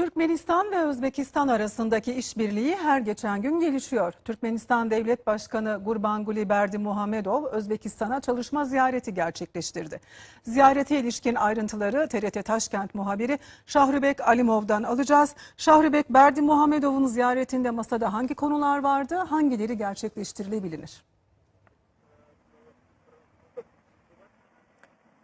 Türkmenistan ve Özbekistan arasındaki işbirliği her geçen gün gelişiyor. Türkmenistan Devlet Başkanı Gurbanguly Berdimuhamedov Özbekistan'a çalışma ziyareti gerçekleştirdi. Ziyarete ilişkin ayrıntıları TRT Taşkent muhabiri Şahrübek Alimov'dan alacağız. Şahrübek Berdimuhamedov'un ziyaretinde masada hangi konular vardı, hangileri gerçekleştirilebilir?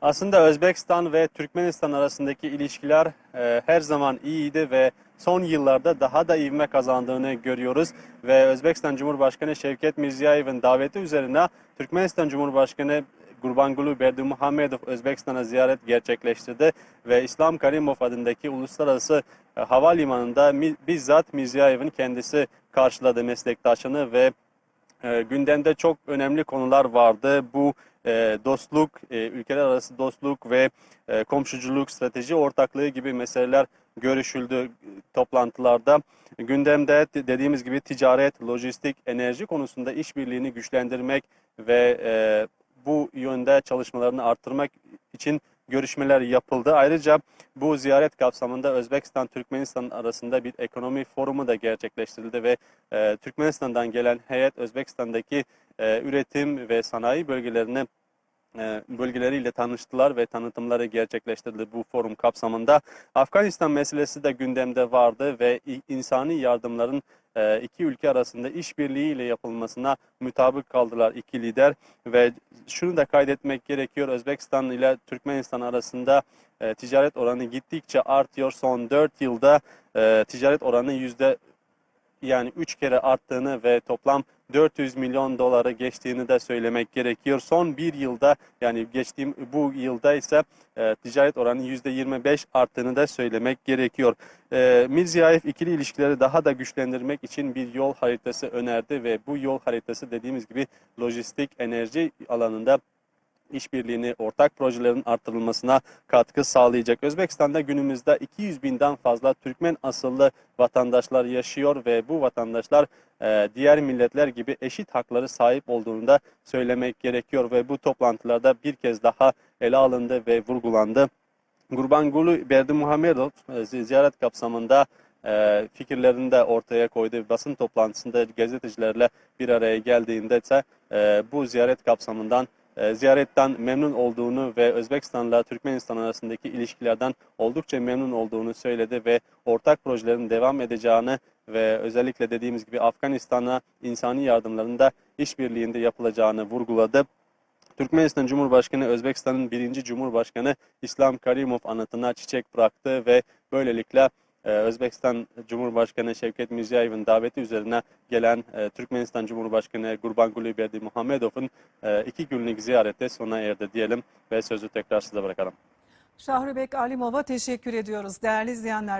Aslında Özbekistan ve Türkmenistan arasındaki ilişkiler e, her zaman iyiydi ve son yıllarda daha da ivme kazandığını görüyoruz. Ve Özbekistan Cumhurbaşkanı Şevket Mirziyoyev'in daveti üzerine Türkmenistan Cumhurbaşkanı Gurbanguly Berdimuhamedov Özbekistan'a ziyaret gerçekleştirdi ve İslam Karimov adındaki uluslararası e, havalimanında bizzat Mirziyoyev'in kendisi karşıladı meslektaşını ve e, gündemde çok önemli konular vardı. Bu e, dostluk, e, ülkeler arası dostluk ve e, komşuculuk, strateji ortaklığı gibi meseleler görüşüldü e, toplantılarda. Gündemde de- dediğimiz gibi ticaret, lojistik, enerji konusunda işbirliğini güçlendirmek ve e, bu yönde çalışmalarını arttırmak için görüşmeler yapıldı. Ayrıca bu ziyaret kapsamında Özbekistan-Türkmenistan arasında bir ekonomi forumu da gerçekleştirildi ve e, Türkmenistan'dan gelen heyet Özbekistan'daki e, üretim ve sanayi bölgelerini bölgeleriyle tanıştılar ve tanıtımları gerçekleştirildi bu forum kapsamında. Afganistan meselesi de gündemde vardı ve insani yardımların e, iki ülke arasında işbirliğiyle yapılmasına mutabık kaldılar iki lider ve şunu da kaydetmek gerekiyor Özbekistan ile Türkmenistan arasında e, ticaret oranı gittikçe artıyor. Son 4 yılda e, ticaret oranı yüzde yani 3 kere arttığını ve toplam 400 milyon doları geçtiğini de söylemek gerekiyor. Son bir yılda yani geçtiğim bu yılda ise e, ticaret oranı %25 arttığını da söylemek gerekiyor. E, Mirziyoyev ikili ilişkileri daha da güçlendirmek için bir yol haritası önerdi ve bu yol haritası dediğimiz gibi lojistik enerji alanında işbirliğini, ortak projelerin arttırılmasına katkı sağlayacak. Özbekistan'da günümüzde 200 binden fazla Türkmen asıllı vatandaşlar yaşıyor ve bu vatandaşlar e, diğer milletler gibi eşit hakları sahip olduğunu da söylemek gerekiyor ve bu toplantılarda bir kez daha ele alındı ve vurgulandı. Gurbanguly Berdimuhamedov e, zi- ziyaret kapsamında e, fikirlerini de ortaya koydu. Basın toplantısında gazetecilerle bir araya geldiğinde ise e, bu ziyaret kapsamından e, ziyaretten memnun olduğunu ve Özbekistan'la Türkmenistan arasındaki ilişkilerden oldukça memnun olduğunu söyledi ve ortak projelerin devam edeceğini ve özellikle dediğimiz gibi Afganistan'a insani yardımlarında işbirliğinde yapılacağını vurguladı. Türkmenistan Cumhurbaşkanı Özbekistan'ın birinci Cumhurbaşkanı İslam Karimov anıtına çiçek bıraktı ve böylelikle Özbekistan Cumhurbaşkanı Şevket Mirziyoyev'in daveti üzerine gelen e, Türkmenistan Cumhurbaşkanı Gurbanguly Berdimuhamedov'un e, iki günlük ziyareti sona erdi diyelim ve sözü tekrar size bırakalım. Şahrübek Alimov'a teşekkür ediyoruz değerli izleyenler.